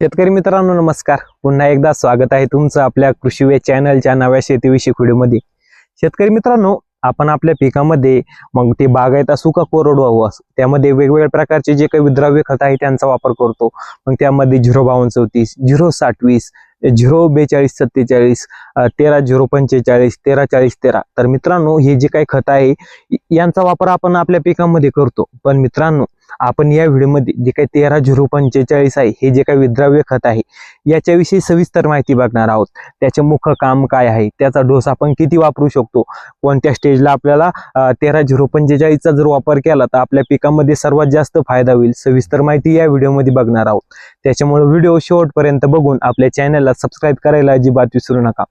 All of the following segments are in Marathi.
शेतकरी मित्रांनो नमस्कार. पुन्हा एकदा स्वागत आहे तुमचं आपल्या कृषी वे चॅनलच्या नव्या शेतीविषयी व्हिडिओमध्ये. शेतकरी मित्रांनो आपण आपल्या पिकामध्ये मग ते बागायत असू का कोरडवाहू असू त्यामध्ये वेगवेगळ्या प्रकारचे जे काही विद्राव्य खत आहे त्यांचा वापर करतो. मग त्यामध्ये झिरो बावन्न चौतीस झिरो साठवीस झिरो बेचाळीस सत्तेचाळीस तेरा झिरो पंचेचाळीस तेरा चाळीस तेरा. तर मित्रांनो हे जे काही खत आहे यांचा वापर आपण आपल्या पिकामध्ये करतो. पण मित्रांनो आपण या व्हिडिओमध्ये जे काही तेरा झिरो पंचेचाळीस आहे हे जे काही विद्राव्य खत आहे याच्याविषयी सविस्तर माहिती बघणार आहोत. त्याचे मुख्य काम काय आहे त्याचा डोस आपण किती वापरू शकतो कोणत्या स्टेजला आपल्याला तेरा झिरो पंचेचाळीसचा जर वापर केला तर आपल्या पिकामध्ये सर्वात जास्त फायदा होईल. सविस्तर माहिती या व्हिडिओमध्ये बघणार आहोत. त्याच्यामुळे व्हिडिओ शेवटपर्यंत बघून आपल्या चॅनलला सबस्क्राईब करायला अजिबात विसरू नका.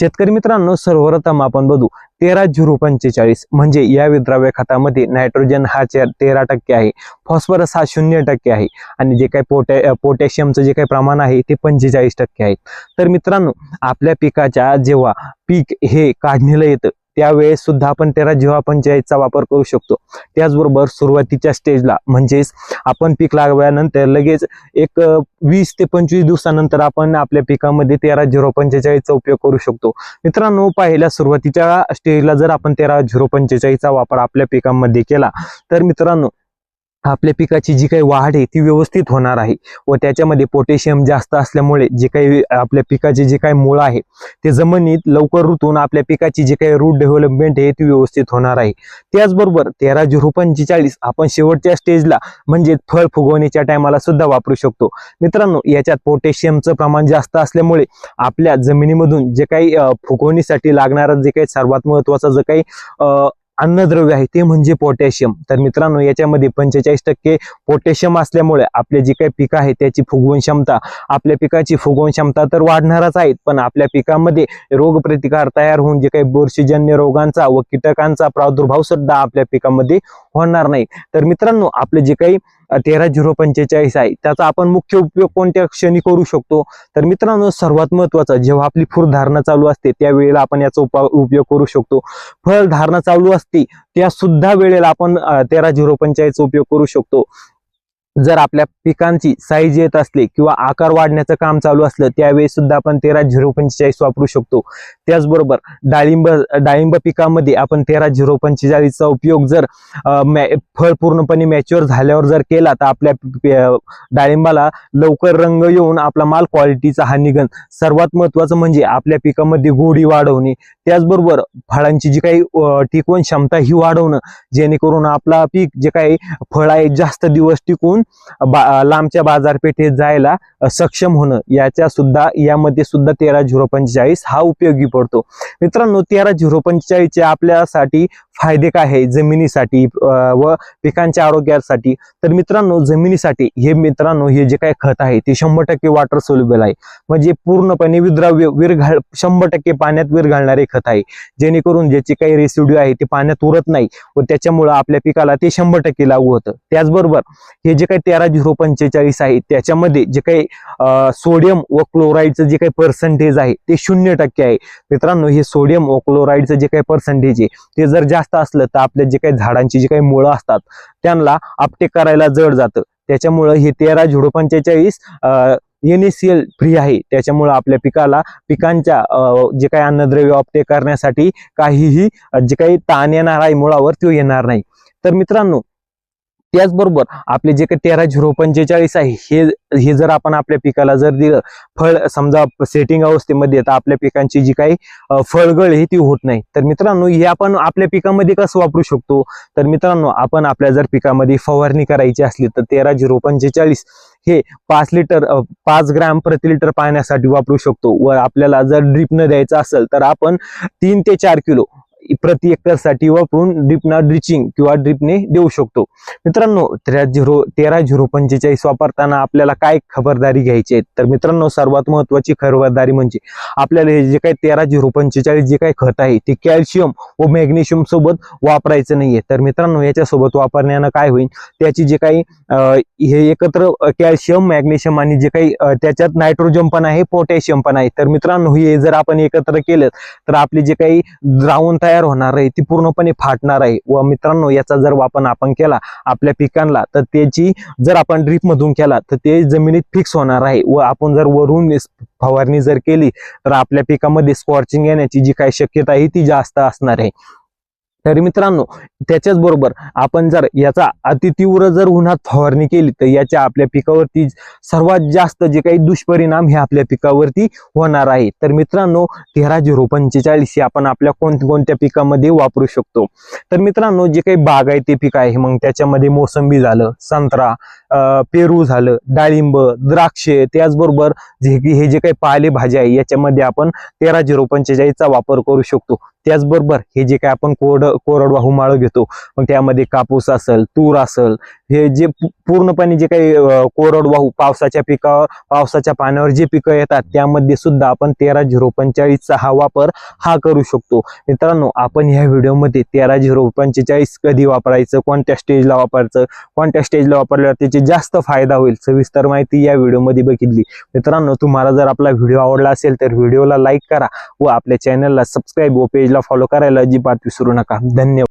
शेतकरी मित्रांनो सर्वप्रथम आपण बघू तेरा झिरो पंचेचाळीस म्हणजे या विद्राव्य खतामध्ये नायट्रोजन हा चे- तेरा टक्के आहे फॉस्फरस हा शून्य टक्के आहे आणि जे काही पोटॅ पोटॅशियमचं जे काही प्रमाण आहे ते पंचेचाळीस टक्के आहे. तर मित्रांनो आपल्या पिकाच्या जेव्हा पीक हे काढणीला येतं त्यावेळेस सुद्धा आपण तेरा जेव्हा पंचायतचा वापर करू शकतो. त्याचबरोबर सुरुवातीच्या स्टेजला म्हणजेच आपण पीक लागल्यानंतर लगेच एक वीस ते पंचवीस दिवसानंतर आपण आपल्या पिकामध्ये तेरा झिरो पंचेचाळीसचा उपयोग करू शकतो. मित्रांनो पाहिल्या सुरुवातीच्या स्टेजला जर आपण तेरा झिरो पंचेचाळीसचा वापर आपल्या पिकामध्ये केला तर मित्रांनो आपल्या पिकाची जी काही वाढ आहे ती व्यवस्थित होणार आहे व त्याच्यामध्ये पोटॅशियम जास्त असल्यामुळे जे काही आपल्या पिकाचे जे काही मुळं आहे ते जमिनीत लवकर रुतून आपल्या पिकाची जी काही रूट डेव्हलपमेंट आहे ती व्यवस्थित होणार आहे. त्याचबरोबर तेरा झिरो पंचेचाळीस आपण शेवटच्या स्टेजला म्हणजे फळ फुगवण्याच्या टायमाला सुद्धा वापरू शकतो. मित्रांनो याच्यात पोटॅशियमचं प्रमाण जास्त असल्यामुळे आपल्या जमिनीमधून जे काही फुगवणीसाठी लागणारा जे काही सर्वात महत्त्वाचा जे काही अन्नद्रव्य आहे ते म्हणजे पोटॅशियम तर मित्रांनो याच्यामध्ये पंचेचाळीस टक्के पोटॅशियम असल्यामुळे आपले जे काही पिकं आहे त्याची फुगवण क्षमता आपल्या पिकाची फुगवण क्षमता तर वाढणारच आहेत पण आपल्या पिकामध्ये रोगप्रतिकार तयार होऊन जे काही बुरशीजन्य रोगांचा व कीटकांचा प्रादुर्भाव सुद्धा आपल्या पिकामध्ये होणार नाही. तर मित्रांनो आपले जे काही तेरा झिरो पंचेचाळीस आहे. त्याचा आपण मुख्य उपयोग कोणत्या क्षणी करू शकतो? तर मित्रांनो सर्वात महत्त्वाचा जेव्हा आपली फुरधारणा चालू असते त्यावेळेला आपण याचा उपा उपयोग करू शकतो. फळ धारणा चालू असते त्या सुद्धा वेळेला आपण तेरा झिरो पंचेचाळीसचा उपयोग करू शकतो. जर आपल्या पिकांची साईज येत असली किंवा आकार वाढण्याचं काम चालू असलं त्यावेळी सुद्धा आपण तेरा झिरो पंचेचाळीस वापरू शकतो. त्याचबरोबर डाळिंब डाळिंब पिकामध्ये आपण तेरा झिरो पंचेचाळीसचा उपयोग जर मॅ- फळ पूर्णपणे मॅच्युअर झाल्यावर जर केला तर आपल्या डाळिंबाला लवकर रंग येऊन आपला माल क्वालिटीचा हा निघन. सर्वात महत्वाचं म्हणजे आपल्या पिकामध्ये गोडी वाढवणे त्याचबरोबर फळांची जी काही टिकवण क्षमता ही वाढवणं जेणेकरून आपला पीक जे काही फळ आहे जास्त दिवस टिकून बा- लांबच्या बाजारपेठेत जायला सक्षम होणं याच्या सुद्धा यामध्ये सुद्धा तेरा झिरो पंचेचाळीस हा उपयोगी पडतो. मित्रांनो तेरा झिरो पंचेचाळीसचे आपल्यासाठी फायदे काय आहे जमिनीसाठी व पिकांच्या आरोग्यासाठी. तर मित्रांनो जमिनीसाठी हे मित्रांनो हे जे काही खत आहे ते शंभर टक्के वॉटर सोल्युबल आहे. म्हणजे पूर्णपणे विद्राव्य विरघाळ शंभर टक्के पाण्यात विरघळणारे खत आहे. जेणेकरून ज्याचे काही रेसिड्यू आहे ते पाण्यात उरत नाही व त्याच्यामुळं आपल्या पिकाला ते शंभर टक्के लागू होतं. त्याचबरोबर हे जे काही तेरा झिरो पंचेचाळीस आहे त्याच्यामध्ये जे काही सोडियम व क्लोराईडचं जे काही पर्सेंटेज आहे ते शून्य टक्के आहे. मित्रांनो हे सोडियम व क्लोराईडचं जे काही पर्सेंटेज आहे ते जर जास्त असलं तर आपल्या जे काही झाडांची जी काही मुळं असतात त्यांना अपटेक करायला जड जातं. त्याच्यामुळं हे तेरा झिरो पंचेचाळीस एन एस एल फ्री आहे. त्याच्यामुळं आपल्या पिकाला पिकांच्या जे काही अन्नद्रव्य अपटेक करण्यासाठी काहीही जे काही ताण येणार आहे मुळावर तो येणार नाही. तर मित्रांनो त्याचबरोबर आपले जे काही तेरा झिरो पंचेचाळीस आहे हे हे जर आपण आपल्या पिकाला जर दिलं फळ समजा सेटिंग अवस्थेमध्ये तर आपल्या पिकांची जी काही फळगळ आहे ती होत नाही. तर मित्रांनो हे आपण आपल्या पिकामध्ये कसं वापरू शकतो? तर मित्रांनो आपण आपल्या जर पिकामध्ये फवारणी करायची असली तर तेरा झिरो पंचेचाळीस हे पाच लिटर पाच ग्रॅम प्रति लिटर पाण्यासाठी वापरू शकतो. व आपल्याला जर ड्रिप न द्यायचं असेल तर आपण तीन ते चार किलो प्रति एकरसाठी वापरून ड्रिपना ड्रिचिंग किंवा ड्रिपने देऊ शकतो. मित्रांनो तेरा झिरो तेरा झिरो पंचेचाळीस वापरताना आपल्याला काय खबरदारी घ्यायची आहे? तर मित्रांनो सर्वात महत्वाची खबरदारी म्हणजे आपल्याला हे जे काही तेरा झिरो पंचेचाळीस जे काही खत आहे ते कॅल्शियम व मॅग्नेशियम सोबत वापरायचं नाहीये. तर मित्रांनो याच्यासोबत वापरण्यानं काय होईल? त्याची जे काही अं, हे एकत्र कॅल्शियम मॅग्नेशियम आणि जे काही त्याच्यात नायट्रोजन पण आहे पोटॅशियम पण आहे. तर मित्रांनो हे जर आपण एकत्र केलं तर आपले जे काही द्रावण तयार होणार आहे ती पूर्णपणे फाटणार आहे. व मित्रांनो याचा जर वापर आपण केला आपल्या पिकांना तर त्याची जर आपण ड्रीप मधून केला तर ते जमिनीत फिक्स होणार आहे. व आपण जर वरून फवारणी जर केली तर आपल्या पिकामध्ये स्कॉर्चिंग येण्याची जी काही शक्यता आहे ती जास्त असणार आहे. तर मित्रांनो त्याच्याच बरोबर आपण जर याचा अतितीव्र जर उन्हात फवारणी केली तर याच्या आपल्या पिकावरती सर्वात जास्त जे काही दुष्परिणाम हे आपल्या पिकावरती होणार आहे. तर मित्रांनो तेरा झिरो पंचेचाळीस हे आपण आपल्या कोणत्या कोणत्या पिकामध्ये वापरू शकतो? तर मित्रांनो जे काही बाग आहे ते पीक आहे. मग त्याच्यामध्ये मोसंबी झालं संत्रा पेरू झालं डाळिंब द्राक्षे त्याचबरोबर जे की हे जे काही पालेभाज्या आहे याच्यामध्ये आपण तेरा झिरो पंचेचाळीसचा वापर करू शकतो. त्याचबरोबर हे जे काही आपण कोरड कोरडवाहू माळ घेतो मग त्यामध्ये कापूस असेल तूर असेल हे जे पूर्णपणे जे काही कोरडवाहू पावसाच्या पिकावर पावसाच्या पाण्यावर जे पिकं येतात त्यामध्ये सुद्धा आपण तेरा झिरो पंचेचाळीसचा हा वापर हा करू शकतो. मित्रांनो आपण ह्या व्हिडिओमध्ये तेरा झिरो पंचेचाळीस कधी वापरायचं कोणत्या स्टेजला वापरायचं कोणत्या स्टेजला वापरल्यावर त्यांचे जास्त फायदा होईल. सविस्तर माहिती या व्हिडिओमध्ये बघितली. मित्रांनो तुम्हाला जर आपला व्हिडिओ आवडला असेल तर व्हिडिओला लाईक करा व आपल्या चॅनलला सबस्क्राईब व पेजला फॉलो करायला अजिबात विसरू नका. धन्यवाद.